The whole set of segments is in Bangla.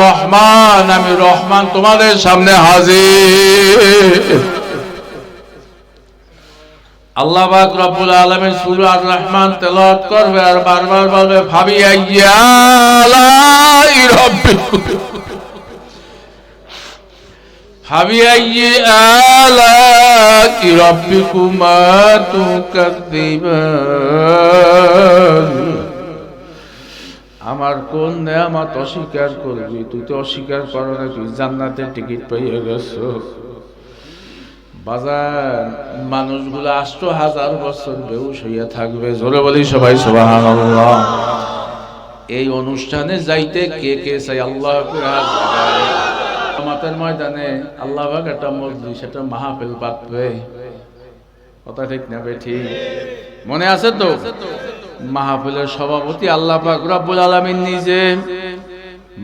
রহমান, আমি রহমান তোমাদের সামনে হাজির। আল্লাহ আর রহমান করবে আর বারবার বলবে, ভাবি আইয়ালাই রব্বিকুম ভাবি তুকাদ্দিবান। আমার কোন নেয়ামত অস্বীকার করবি? তুই তো অস্বীকার করো না, তুই জান্নাতের টিকিট পেয়ে গেছো। বাজার, মানুষগুলো আষ্ট হাজার বছর বেউস হইয়া থাকবে। জোরে বলি সবাই, সুবহানাল্লাহ। এই অনুষ্ঠানে যাইতে কে কে চাই? আল্লাহ আমাদের ময়দানে আল্লাহ একটা মসজিদ সেটা মাহফিল পাতবে কথা ঠিক না ঠিক? মনে আছে তো? মাহফিলের সভাপতি আল্লাহ পাক রব্বুল আলামিন নিজে।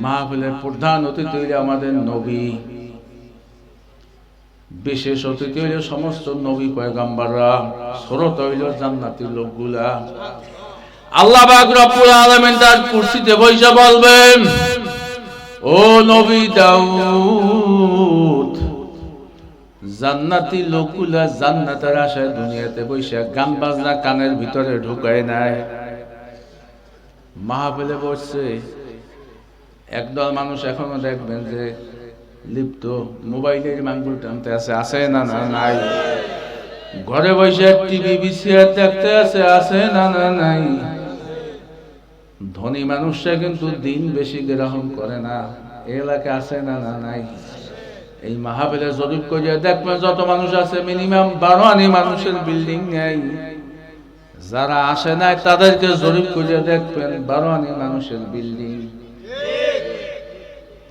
মাহফিলের প্রধান অতিথি হইলে আমাদের নবী। বিশেষ অতিথি হইল সমস্ত নবী পয়গাম্বাররা, শ্রোত হইল জান্নাতি লোকগুলা। আল্লাহ পাক রব্বুল আলামিন তার কুরসিতে বসে বলবেন, ও নবী দাউদ জান্নাতি লোকগুলা জান্নাতের আশায় দুনিয়াতে বসে গান বাজনা কানের ভিতরে ঢুকায় নাই। মাহফিলে বসছে। একদল মানুষ এখনও দেখবেন যে লিপ্ত। মোবাইলের মাঙ্গুল টানতে আছে আছে না না নাই? ঘরে বসে টিভি, বিসিআর দেখতে আছে আছে না না নাই? ধনী মানুষরা কিন্তু দিন বেশি গ্রহণ করে না। এই এলাকায় আছে না না নাই? এই মাহাবিলে জরিপ করিয়া দেখবেন যত মানুষ আছে মিনিমাম বারো আনি মানুষের বিল্ডিং নেই। যারা আসে নাই, তাদেরকে জরিপ করিয়া দেখবেন বারো আনি মানুষের বিল্ডিং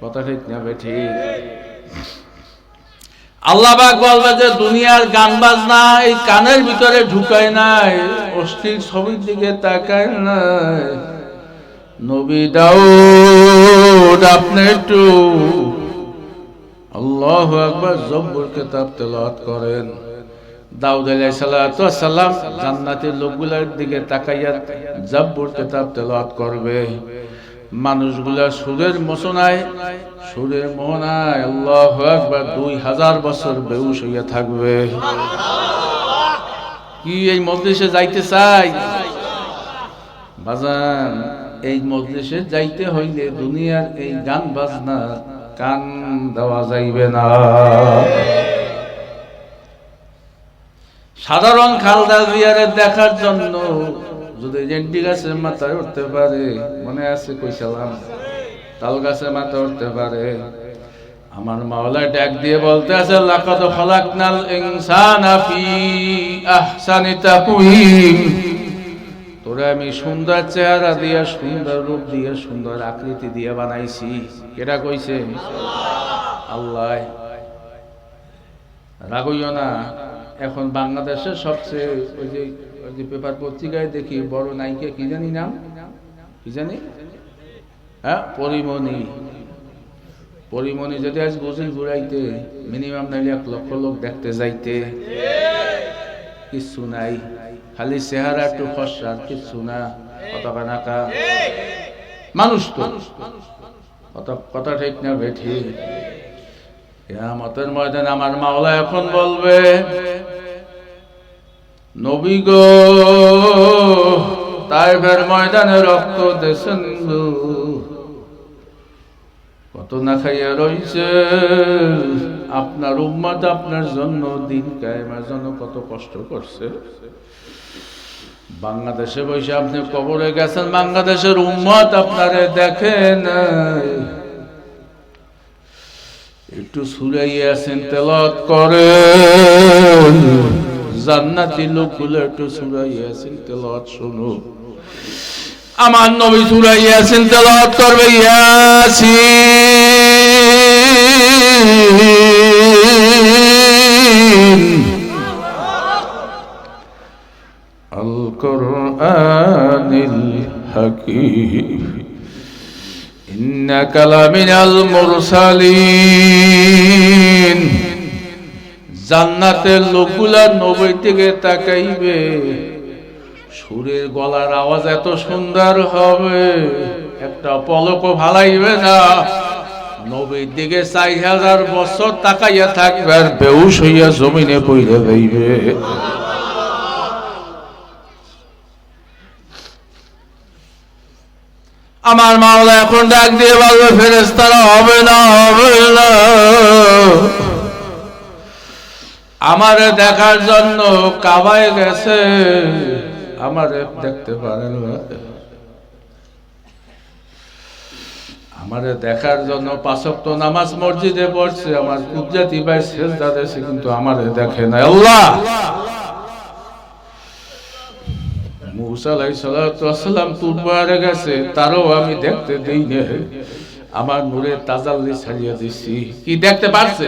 কথা ঠিক না ঠিক। আল্লাহ পাক বলবে যে, দুনিয়ার গান বাজনা এই কানের ভিতরে ঢুকায় নাই, অস্থির ছবির দিকে তাকায় নাই। নবী দাউদ, আপনি একটু আল্লাহ একবার জব্বর কেতাব তেলাওয়াত করেন। দাউদ আলাইহিস সালাম জান্নাতের লোকগুলার দিকে তাকাইয়া জব্বর কেতাব তেলাওয়াত করবে। মানুষগুলা সুরের মোচনায় সুরের মোহনায় আল্লাহ একবার দুই হাজার বছর বেউস হইয়া থাকবে। কি এই মজলিসে যাইতে চাই? বাজান, এই মজলিসে যাইতে হইলে দুনিয়ার এই গান বাজনা কান দেওয়া যাইবে না। সাধারণ খালদা জিয়ারে দেখার জন্য যদি জেন্টি গাছের মাথায় উঠতে পারে, মনে আছে কইসালাম তাল গাছের মাথায় উঠতে পারে। আমার মাওলা ডাক দিয়ে বলতে আছে, লাকাদ খালাকনাল ইনসানা ফি আহসানি তাকওয়িম। আমি সুন্দর চেহারা দিয়া, সুন্দর রূপ দিয়ে, সুন্দর আকৃতি দিয়ে বানাইছি। কেটা কইছে? আল্লাহ। রাগইও না। এখন বাংলাদেশের সবচেয়ে ওই যে ওই যে পেপার পত্রিকায় দেখি, বড় নায়িকা কি জানি নাম? কি জানি? হ্যাঁ পরিমণি। পরিমণি যদি আজ বুঝিল ঘুরাইতে মিনিমাম নাইলে এক লক্ষ লোক দেখতে যাইতে। কিচ্ছু নাই। খালি চেহারা একটু ফসার কিচ্ছু না কথা নাকা মানুষ তো। কথা কথা ঠিক না বে ঠিক কেয়ামতের ময়দান আমার মাওলা এখন বলবে নবী গো তাইফের ময়দানে রক্ত দেশেন কত না খাইয়া রইছে। আপনার উম্মত আপনার জন্য দিন কায়েমের জন্য কত কষ্ট করছে। বাংলাদেশে বসে আপনি কবরে গেছেন, বাংলাদেশের উম্মত আপনারে দেখেন একটু সুরাইয়া আছেন তেলত করেন। জান্নাতি লোকগুলো একটু সুরাইয়া আছেন তেলত শুনো। আমার নবী সুরাইয়া আছেন তেলত করবে ইয়াসিন। إنك لمن المرسلين জান্নাতের লোকগুলা নবী থেকে তাকাইবে সুরের গলার আওয়াজ এত সুন্দর হবে একটা পলকও ভালাইবে না নবীর দিকে চার হাজার বছর তাকাইয়া থাকবে আর বেউস হইয়া জমিনে পইরে যাইবে আমার মাওলা এখন ডাক দিয়ে বলবে ফেরেস্তারা হবে না হবে না। আমারে দেখার জন্য কাবায় গেছে, আমারে দেখতে পারেন আমারে দেখার জন্য পাঁচক্ত নামাজ মসজিদে পড়ছে, আমার কুবজাতি ভাই শেষ দাদেছে কিন্তু আমার দেখে না। আল্লাহ! আমি দেখতে দেই আমার দিছি। কি দেখতে পারছে?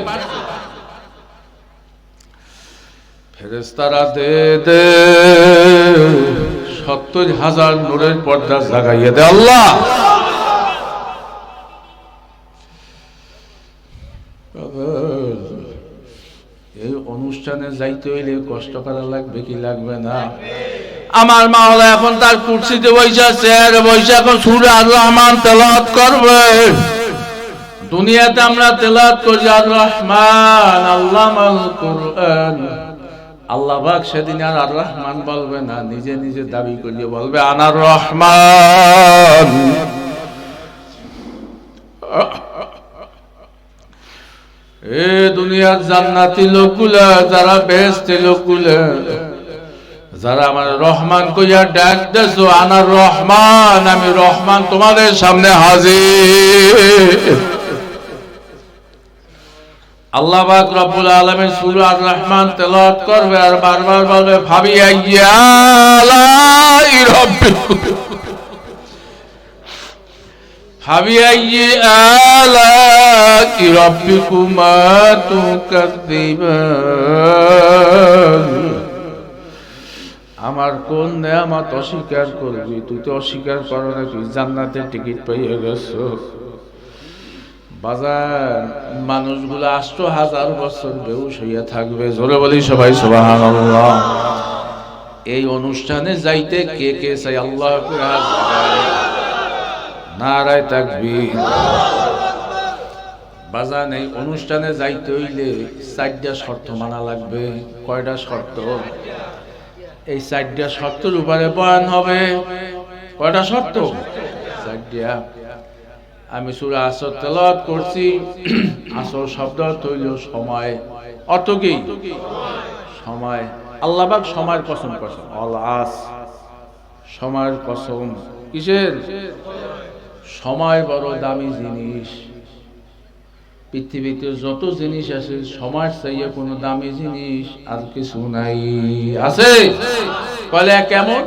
ফেরেস্তারা দে দে, সত্তর হাজার নূরের পর্দা জাগাইয়ে দে আল্লাহ। এই অনুষ্ঠানে যাইতে হইলে কষ্ট করা লাগবে কি লাগবে না? আমার মাওলা এখন তার কুর্সিতে বৈশা চেয়ারে বৈশা এখন সুরে আর রহমান করবে। দুনিয়াতে আমরা তেলাওয়াত করি আর রহমান আল্লাহ কোরআন। আল্লাহ পাক সেদিন আর আর রহমান বলবে না, নিজে নিজে দাবি করিয়ে বলবে আনার রহমান। এ দুনিয়ার জান্নাতি লোকগুলা, যারা বেহেস্তি লোকগুলা যারা আমার রহমান কইয়া ডাক দেছো আনার রহমান, আমি রহমান তোমাদের সামনে হাজির। আল্লাহ পাক রব্বুল আলামিন সূরা আর রহমান তেলাওয়াত করবে আর বারবার বলবে ভাবি আইয়া ভাবি আইয়ে আলা কি রব্বিকুমা তুকাদ্দিবান। আমার কোন নেয়ামত অস্বীকার করবি? তুই তো অস্বীকার করো না, তুই জান্নাতের টিকিট পেয়ে গেছো। বাজার, মানুষগুলো আষ্ট হাজার বছর বেউস হইয়া থাকবে। জোরে বলি সবাই সবাহান এই অনুষ্ঠানে যাইতে কে কে চাই? আল্লাহ নারায় থাকবি বাজান এই অনুষ্ঠানে যাইতে হইলে চারটা শর্ত মানা লাগবে। কয়টা শর্ত? এই চারটা শর্তের উপরে বয়ান হবে। কয়টা শর্ত? চারটা। আমি সুরা আসর তেলাওয়াত করছি। আসর শব্দ তৈল সময়। কি? সময়। আল্লাহবাক সময়ের কসম কসম অল আস। সময়ের কসম। কিসের? সময় বড় দামি জিনিস। পৃথিবীতে যত জিনিস আছে, সমাজ চাইয়ে কোনো দামি জিনিস আর কিছু নাই। আছে? কলে কেমন?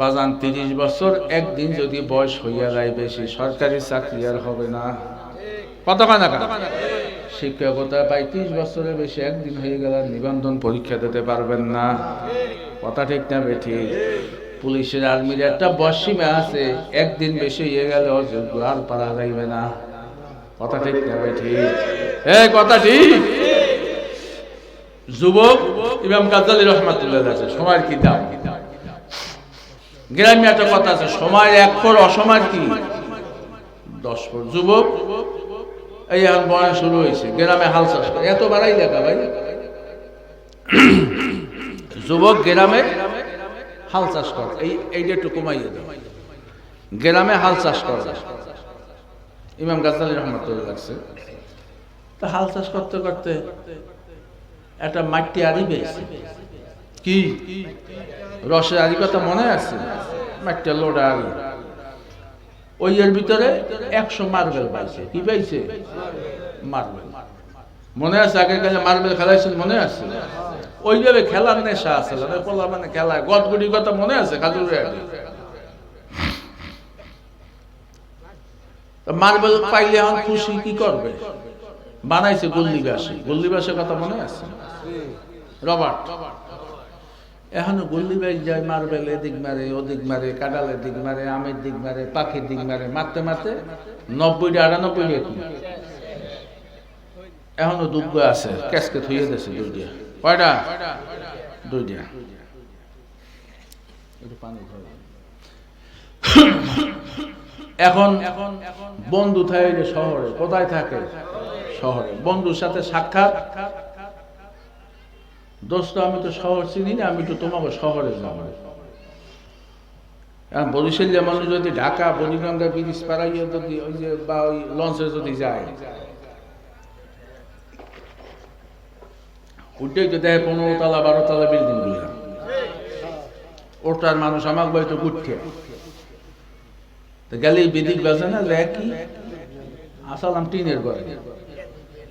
বাজান, তিরিশ বছর, একদিন যদি বয়স হইয়া যায় বেশি, সরকারি চাকরি আর হবে না। শিক্ষকতা পঁয়ত্রিশ বছরের বেশি, একদিন হয়ে গেলে নিবন্ধন পরীক্ষা দিতে পারবেন না। কথা ঠিক না বেঠি। পুলিশের আর্মির একটা বসীমা আছে, একদিন বেশি হয়ে গেলে অযোগ্য আর পারা যাইবে না। কথা ঠিক না ঠিক। এ কথা ঠিক। যুবক ইমাম গাজ্জালি রহমাতুল্লাহ আছে, সময়ের কি দাম গ্রামে একটা কথা আছে, সময় এক ফোর অসময় কি? দশ ফোর যুবক, এই এখন বয়স শুরু হয়েছে, গ্রামে হাল চাষ করে। এত বাড়াই দেখা ভাই। যুবক গ্রামে হাল চাষ করে। এই, এইটা একটু কমাইয়ে দাও। গ্রামে হাল চাষ করে। ইমাম গাজ্জালি রহমতুল্লাহ লাগছে। তা হাল চাষ করতে করতে একটা মাটি আড়ি পেয়েছে কি? রসের আড়ি কথা মনে আছে? মাটিটা লোডা আড়ি। ওই এর ভিতরে একশো মার্বেল পাইছে কি পাইছে মার্বেল। মনে আছে আগের কাছে মার্বেল খেলাইছিল? মনে আছে? ওইভাবে খেলার নেশা আছে মানে খেলা গদগুড়ি কথা মনে আছে? খাজুরে আগে মার্বেল পাইলে এখন খুশি কি করবে? বানাইছে গল্লি বাসে গল্লি বাসের কথা মনে আছে? রবার্ট। এখনও গল্লি বাস যায় মার্বেল এদিক মারে, ওদিক মারে কাডালের দিক মারে, আমের দিক মারে, পাখির দিক মারে, মারতে মারতে নব্বইটা আটানব্বই একটু এখনও দুগ্গ আছে ক্যাসকে থইয়ে দিয়েছে দুইটা কয়টা? দুইটা একটু পানি। এখন বন্ধু থাকে শহরে, কোথায় থাকে? শহরে। বন্ধুর সাথে সাক্ষাৎ। দোস্ত, আমি তো শহর চিনি না, আমি তো তোমাকে শহরে যাব। এখন বরিশাল মানুষ যদি ঢাকা বরিগঙ্গা ব্রিজ পাড়াইয়ে যদি ওই যে বা ওই লঞ্চে যদি যায়। উঠেই তো দেখে পনেরো তলা, বারো তলা বিল্ডিংগুলো। ওটার মানুষ আমার বাড়িতে উঠছে তো গেলেই বেদিক বাজে না যে কি? আসালাম টিনের ঘরে।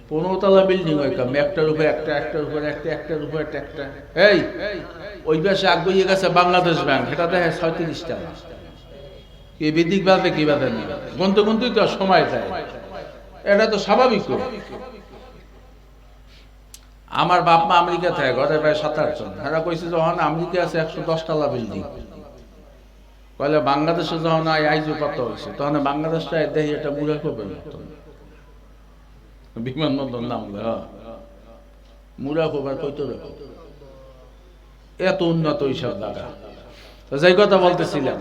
পনেরো তলা বিল্ডিং হয় কাম, একটার উপরে একটা, একটার উপরে একটা, একটার উপরে একটা একটা। এই, ওই পাশে আগ্রহী গেছে বাংলাদেশ ব্যাংক এটা দেখে ছয়ত্রিশ টাকা। কি বেদিক বাজে কি বাজে না। গন্ত গন্তই তো সময় যায় এটা তো স্বাভাবিক। আমার বাপ মা আমেরিকা থাকে, ঘরে প্রায় সাত আট জন এরা কইছে যখন আমেরিকা আছে একশো দশ তলা বিল্ডিং কইলে বাংলাদেশে যখন আইজু কত হয়েছে, তখন বাংলাদেশটা দেখি এটা বুড়া করবে বিমানবন্দর নাম মুড়া খোবার কইতো দেখো, এত উন্নত এইসব জায়গা তো যাই কথা বলতেছিলাম,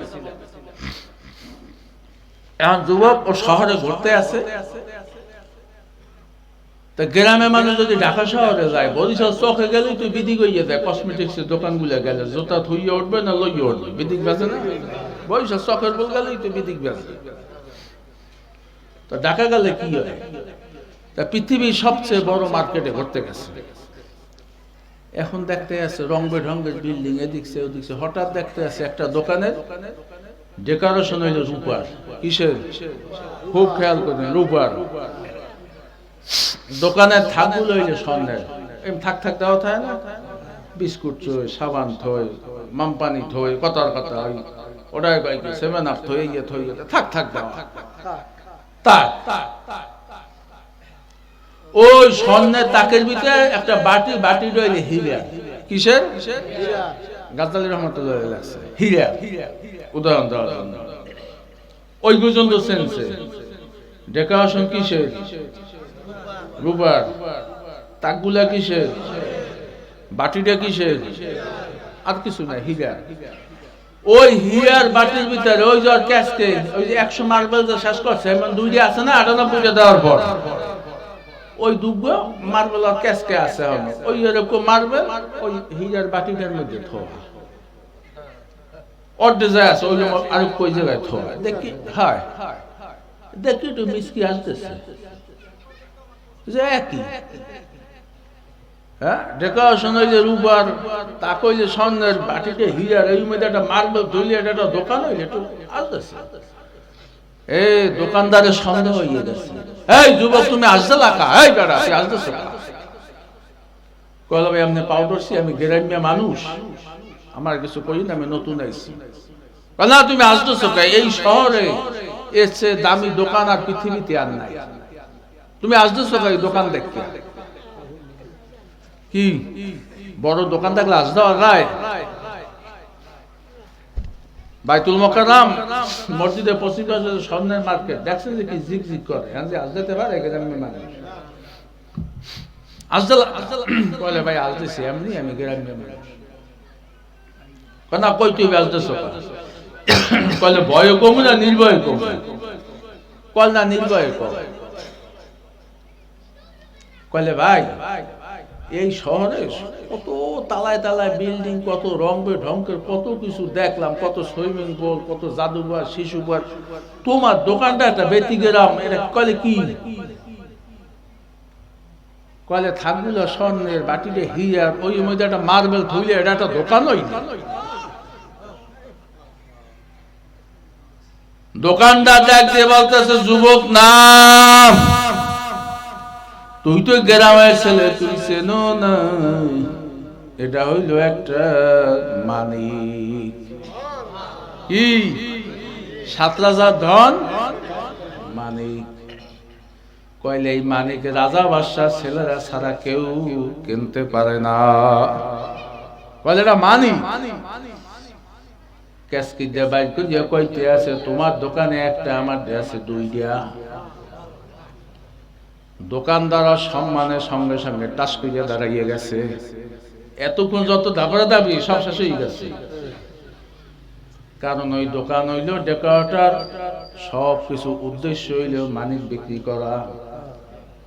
এখন যুবক ও শহরে ঘুরতে আছে তা গ্রামে মানুষ যদি ঢাকা শহরে যায়, বরিশাল চোখে গেলে তুই বিদিক হইয়ে যায় কসমেটিক্স এর দোকানগুলো গেলে, জোতা থুইয়ে উঠবে না লইয়ে উঠবে? বিদিক বাজে না? বরিশাল চোখের বল গেলেই তুই বিদিক বেছে তো ঢাকা গেলে কি হয়? তা পৃথিবীর সবচেয়ে বড় মার্কেটে ঘুরতে গেছে। এখন দেখতে আছে রং বেরঙের বিল্ডিং এদিকছে ওদিকছে হঠাৎ দেখতে আছে একটা দোকানের ডেকোরেশন হইল রূপার কিসের? খুব খেয়াল করেন রূপার দোকানের থাকগুলো হইলে স্বর্ণের এম, থাক থাক দেওয়া থাকে না? বিস্কুট থই, সাবান থই, মামপানি থই, কতার কথা ওটাই কয় কি সেভেন আপ থই ইয়ে থই ইয়ে থাক থাক দেওয়া তাক ওই স্বর্ণের তাকের ভিতরে একটা বাটি বাটি রইলে হীরা। কিসের? গাতালি রহমতুল্লাহ লাগছে হীরা। উদাহরণ দেওয়ার জন্য। ওই পর্যন্ত সেন্সে। ডেকোরেশন কিসের? রূপার। তাকগুলা কিসের? বাটিটা কিসের? আর কিছু না হীরা। ওই হিয়ার বাটির ভিতরে, ওই যে ক্যাশকে ওই যে একশো মার্বেল যে শেষ করছে, এমন দুইটা আছে না, আটানব্বইটা দেওয়ার পর। ওই দুব্ব মার্বেল আর ক্যাশকে আছে ওই এরকম মার্বেল ওই হিরার বাটিটার মধ্যে থোয়া। অর্ধে যায় আছে, ওই আর কই জায়গায় থোয়া। দেখি, হয়। দেখি একটু মিসকি আসতেছে। যে একই। হ্যাঁ? ডেকোরেশন হইলে রূপার তাক হইলে স্বর্ণের বাটিতে হিরার এই একটা মার্বেল ধুইলে একটা দোকান আসতেছে দোকানদারের সন্দেহ হয়ে গেছে। এই যুবক, তুমি আসতে এই বেড়া আপনি পাউডারছি আমি গ্রাম্য মানুষ। আমার কিছু করি না, আমি নতুন আইছি। না, তুমি আসতেছ এই শহরে এসে দামি দোকান আর পৃথিবীতে আর নাই। তুমি আসতেছ দোকান দেখতে? কি? বড় দোকান থাকলে আস দেওয়া রায় বাইতুল মোকাররম, মসজিদে পশ্চিম পাশে স্বর্ণের মার্কেট। দেখছেন যে কি জিগ জিগ করে? হ্যাঁ যে আজ পারে গ্রামের মানুষ ভাই আমি গ্রামের ভয় না, নির্ভয় না, নির্ভয় ভাই এই শহরে কত তালায় তালায় বিল্ডিং কত রং ঢঙ্কের কত কিছু দেখলাম, কত সুইমিং পুল কত জাদুঘর শিশুঘর তোমার দোকানটা একটা ব্যতিগ্রাম এটা কলে কি? কলে থাকগুলো স্বর্ণের বাটিতে হিয়ার ওই মধ্যে একটা মার্বেল থইলে এটা একটা দোকান ওই দোকানদার দেখতে বলতেছে, যুবক না তুই তো গ্রামের ছেলে, তুই চেনো না। এটা হইল একটা মানিক। কি? সাত রাজার ধন? মানিক। কইলে এই মানিক রাজা বাদশাহ ছেলেরা ছাড়া কেউ কিনতে পারে না। কইলে এটা মানিক? ক্যাসকি দিয়ে বাইর করিয়া কইতে আছে, তোমার দোকানে একটা, আমার আছে দুইটা। দোকানদার সম্মানের সঙ্গে সঙ্গে টাস করিয়া দাঁড়াইয়ে গেছে। এতক্ষণ যত দাবরা দাবি, সব শেষ হয়ে গেছে। কারণ ওই দোকান হইল ডেকোরেটর, সব কিছু উদ্দেশ্য হইল মানিক বিক্রি করা।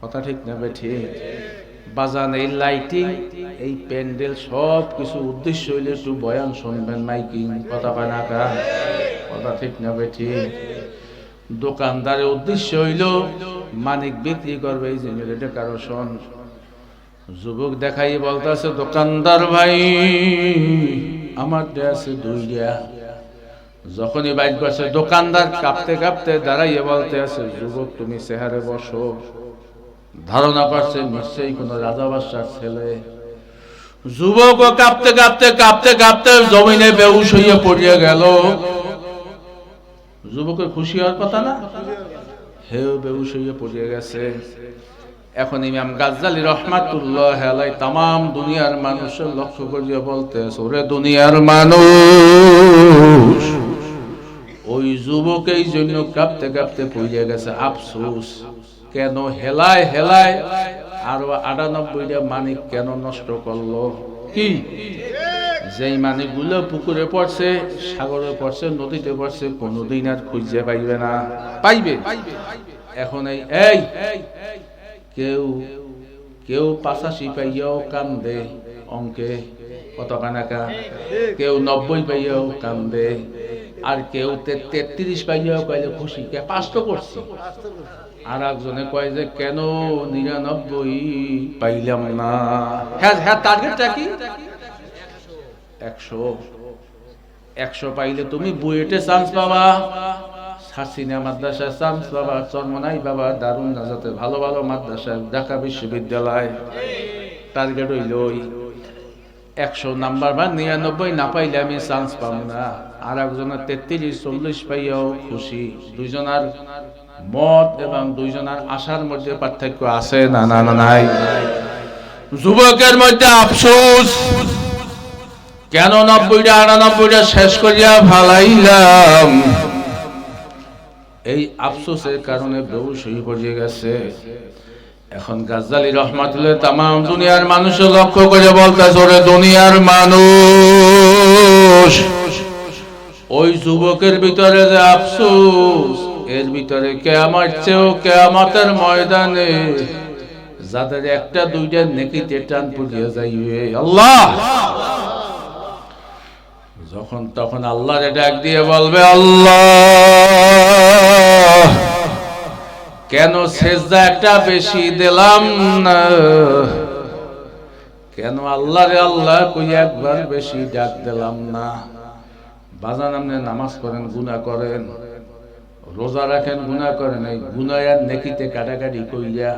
কথা ঠিক নেবে ঠিক। বাজান, এই লাইটিং, এই প্যান্ডেল, সব কিছু উদ্দেশ্য হইলে একটু বয়ান শুনবেন, মাইকিং, কথা না কথা ঠিক নেবে ঠিক। দোকানদারের উদ্দেশ্য হইল মানিক বিক্রি করবে, এই জিনিস ডেকোরেশন যুবক দেখাই বলতেছে, দোকানদার ভাই, আমার দেয়া আছে দুইটা যখনই বাইক করছে দোকানদার কাঁপতে কাঁপতে দাঁড়াইয়ে বলতে আছে যুবক, তুমি চেহারে বসো। ধারণা করছে, নিশ্চয়ই কোনো রাজা বাদশার ছেলে। যুবক কাঁপতে কাঁপতে কাঁপতে কাঁপতে জমিনে বেউস হইয়া পড়িয়া গেল। যুবকের খুশি হওয়ার কথা না? হেও বেউস হইয়া পড়িয়া গেছে। এখন ইমাম গাজ্জালি রহমাতুল্লাহ আলাই তাম দুনিয়ার মানুষের লক্ষ্য করিয়া বলতে ওরে দুনিয়ার মানুষ, ওই যুবক এই জন্য কাঁপতে কাঁপতে পড়িয়া গেছে। আফসোস, কেন হেলায় হেলায় আরও আটানব্বইটা মানিক কেন নষ্ট করল? কি? যেই মানিকগুলো পুকুরে পড়ছে, সাগরে পড়ছে, নদীতে পড়ছে, কোনোদিন আর খুঁজে পাইবে না। পাইবে। এখন এই এই, কেউ কেউ পাশাশি পাইয়াও কান্দে অঙ্কে কত কানাকা কেউ নব্বই পাইয়াও কান্দে, আর কেউ তেত্রিশ পাইয়াও কইলে খুশি। কে পাস তো করছি। আর একজনে কয় যে, কেন নিরানব্বই পাইলাম না? হ্যাঁ হ্যাঁ টার্গেটটা কি? একশো একশো পাইলে তুমি বুয়েটে চান্স পাবা। হাসিনা মাদ্রাসায় চান্স চরমনাই বাবা দারুণ নাজাতে ভালো ভালো মাদ্রাসায় ঢাকা বিশ্ববিদ্যালয়। টার্গেট হইল ওই একশো নাম্বার বা নিরানব্বই না পাইলে আমি চান্স পাবো না। আর একজনের তেত্রিশ, চল্লিশ পাইয়াও খুশি। দুইজনার মত এবং দুইজনার আশার মধ্যে পার্থক্য আছে না না না, নাই? যুবকের মধ্যে আফসোস। কেন নব্বইটা আটানব্বইটা শেষ করিয়া ভালাইলাম। এই আফসোসের কারণে বেউস হয়ে পড়ে গেছে। এখন গাজ্জালি রহমাতুল্লাহ তাম দুনিয়ার মানুষের লক্ষ্য করে বলতেছে, ওরে দুনিয়ার মানুষ, ওই যুবকের ভিতরে যে আফসোস, এর ভিতরে কেয়ামত চেয়েও কেয়ামতের ময়দানে যাদের একটা, দুইটা নেকিতে টান পড়িয়া যাইবে। আল্লাহ! যখন তখন আল্লাহ ডাক দিয়ে বলবে, আল্লাহ, কেন সেজদা একটা বেশি দিলাম না? কেন আল্লাহ রে আল্লাহ কই একবার বেশি ডাক দিলাম না? বাজান আপনি নামাজ করেন গুনাহ করেন, রোজা রাখেন, গুনাহ করেন, এই গুনাহ আর নেকিতে কাটাকাটি কইয়া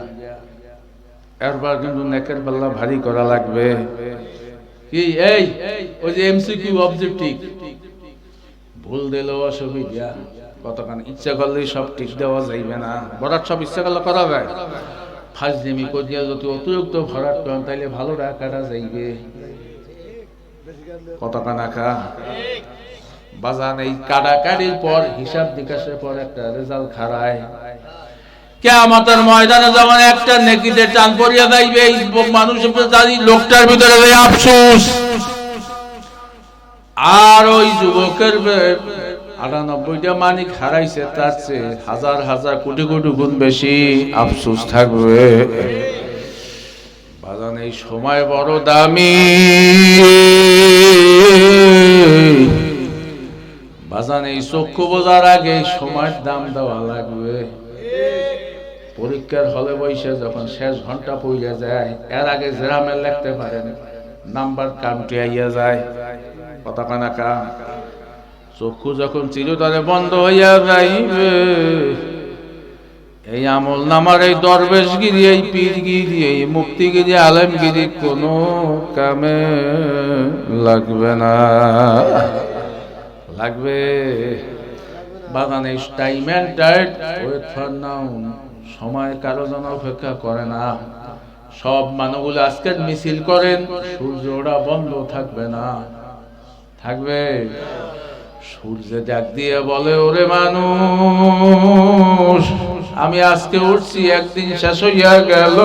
এরবার কিন্তু নেকের পাল্লা ভারী করা লাগবে। কি? এই, ওই যে এমসিকিউ অবজেক্টিভ ভুল অসুবিধা ইচ্ছা করলেই সব ঠিক দেওয়া যাইবে না। বরাত সব ইচ্ছা করলে করা যায়। করিয়া যদি অতিরিক্ত ভরাট করেন, তাইলে ভালো রাখাটা যাইবে। কতখানা খা? বাজান এই কাটাকাটির পর হিসাব নিকাশের পর একটা রেজাল্ট খারায় কেয়ামতের ময়দানে যখন একটা নেকিতে টান পড়িয়া যাইবে, এই লোকটার ভিতরে আফসোস। আর ওই যুবকের আটানব্বইটা মানিক হারাইছে, তার চেয়ে হাজার হাজার কোটি কোটি গুণ বেশি আফসোস থাকবে। বাজান, এই সময় বড় দামি। বাজান, এই চক্ষু বোঝার আগে সময়ের দাম দেওয়া লাগবে। পরীক্ষার হলে বসে যখন শেষ ঘণ্টা পড়িয়া যায়, এর আগে জেরামের লিখতে পারেন, নাম্বার কামটি আইয়া যায়। কতখানা কাম চক্ষু যখন চিরতরে বন্ধ হইয়া যাইবে, এই আমল নামার এই দরবেশগিরি, এই পীরগিরি, এই মুক্তিগিরি, আলেমগিরি কোনো কামে লাগবে না। লাগবে। বাগানে এই time and tide wait for now সময় কারও যেন অপেক্ষা করে না। সব মানুষগুলো আজকের মিছিল করেন, সূর্য ওরা বন্ধ থাকবে না। থাকবে? সূর্য ডাক দিয়ে বলে, ওরে মানুষ, আমি আজকে উঠছি, একদিন শেষ হইয়া গেল।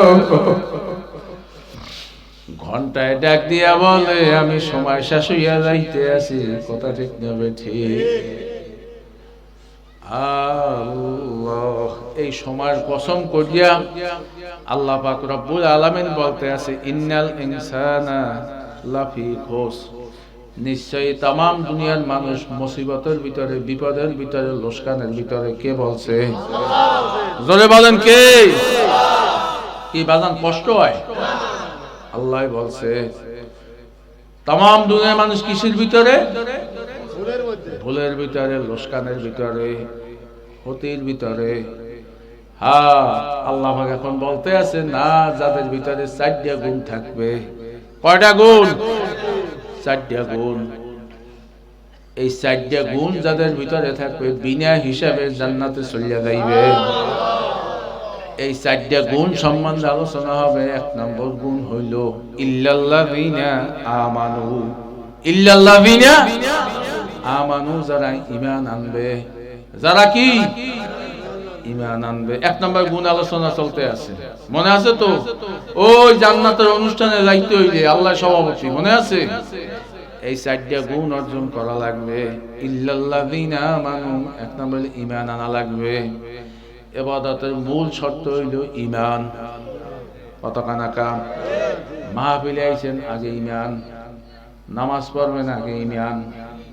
ঘন্টায় ডাক দিয়া বলে, আমি সময় শেষ হইয়া যাইতে আছি। কথা ঠিক নেবে ঠিক? আল্লাহ, এই সময়ের কসম করিয়া আল্লাহ পাক রব্বুল আলামিন বলতে আছে, ইন্নাল ইনসানা লাফি খোস। নিশ্চয়ই তাম দুনিয়ার মানুষ মুসিবতের ভিতরে, বিপদের ভিতরে লোসকানের ভিতরে, কে বলছে? জোরে বলেন কে? কি বাজান কষ্ট হয়? আল্লাহ বলছে তাম দুনিয়ার মানুষ কিসের ভিতরে? ভুলের ভিতরে, লোসকানের ভিতরে ক্ষতির ভিতরে। হ্যাঁ আল্লাহ এখন বলতে আছে, না, যাদের ভিতরে চারটা গুণ থাকবে। কয়টা গুণ? চারটা গুণ। এই চারটা গুণ যাদের ভিতরে থাকবে, বিনা হিসাবে জান্নাতে চলিয়া যাইবে। এই চারটা গুণ সম্বন্ধে আলোচনা হবে। এক নম্বর গুণ হইল, ইল্লাল্লাযিনা আমানু। ইল্লাল্লাযিনা আমানু, যারা ইমান আনবে। যারা কি? ইমান আনবে। এক নম্বর গুণ আলোচনা চলতে আছে। মনে আছে তো? ওই জান্নাতের অনুষ্ঠানে যাইতে হইলে আল্লাহ সভাপতি, মনে আছে? এই চারটা গুণ অর্জন করা লাগবে। ইল্লাল্লাযিনা আমানু, এক নম্বর ঈমান আনা লাগবে। এবাদতের মূল শর্ত হইল ঈমান। কত কানাকা মাহফিলে আইছেন আগে ঈমান, নামাজ পড়বেন আগে ঈমান।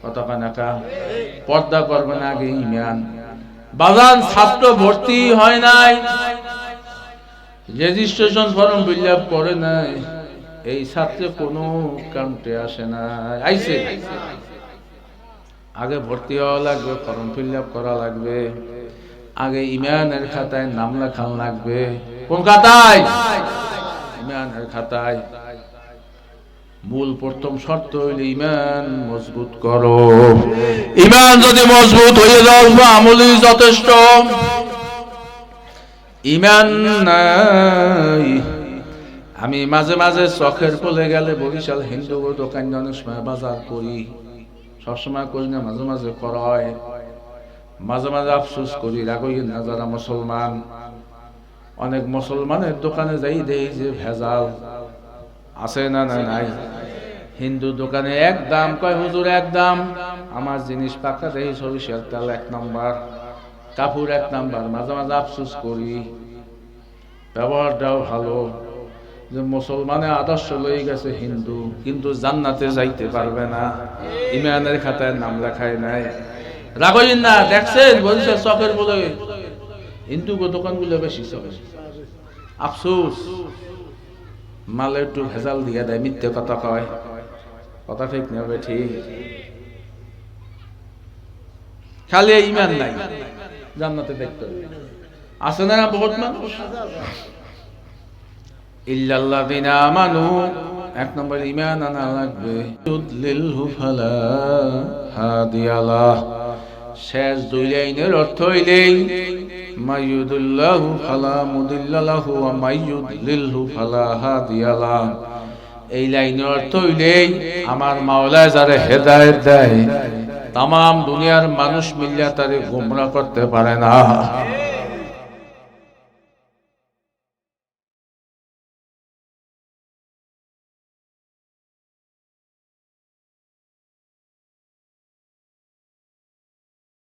কত কানাকা পর্দা করবেন আগে ঈমান বাজান ছাত্র ভর্তি হয় নাই। রেজিস্ট্রেশন ফর্ম ফিল করে নাই। এই ছাত্রে কোনো কাউন্টে আসে না। আইছে। আগে ভর্তি হওয়া লাগবে ফর্ম ফিল আপ করা লাগবে। আগে ইমানের খাতায় নাম লেখান লাগবে। কোন খাতায়? ইমানের খাতায়। মূল প্রথম শর্ত হইলে ইমান মজবুত করো। ইমান যদি মজবুত হয়ে যাও আমলি যথেষ্ট। ইমান নাই। আমি মাঝে মাঝে চোখের কোলে গেলে বরিশাল হিন্দু দোকান অনেক সময় বাজার করি। সবসময় করি না, মাঝে মাঝে করা হয় মাঝে মাঝে আফসোস করি রাগই না যারা মুসলমান। অনেক মুসলমানের দোকানে যাই দেই যে ভেজাল। আছে না না নাই। হিন্দু দোকানে এক দাম, কয় হুজুর এক দাম? আমার জিনিস পাকা দেই সরিষার তেল এক নাম্বার, কাপড় এক নাম্বার, মাঝে মাঝে আফসোস করি। ব্যবহারটাও ভালো। যে মুসলমানে আদর্শ লই গেছে হিন্দু, কিন্তু জান্নাতে যাইতে পারবে না। ইমানের খাতায় নাম লেখায় নাই। রাগইন না, দেখছেন? বলছে চকের বলে। হিন্দু দোকানগুলো বেশি চলে। আফসোস। মালে একটু ভেজাল দিয়ে দেয়, মিথ্যে কথা কয়। কথা ঠিক নেবে ঠিক। খালি ইমান নাই। জান্নাতে দেখতে হবে। আছে না বহুত মানুষ? শেষ দুই লাইনের অর্থ হইলেই হাদিয়ালাহ এই লাইনের অর্থ হইলেই আমার মাওলা যারে হেদায়েত দেয় তাম দুনিয়ার মানুষ মিলিয়া তারে গুমরা করতে পারে না।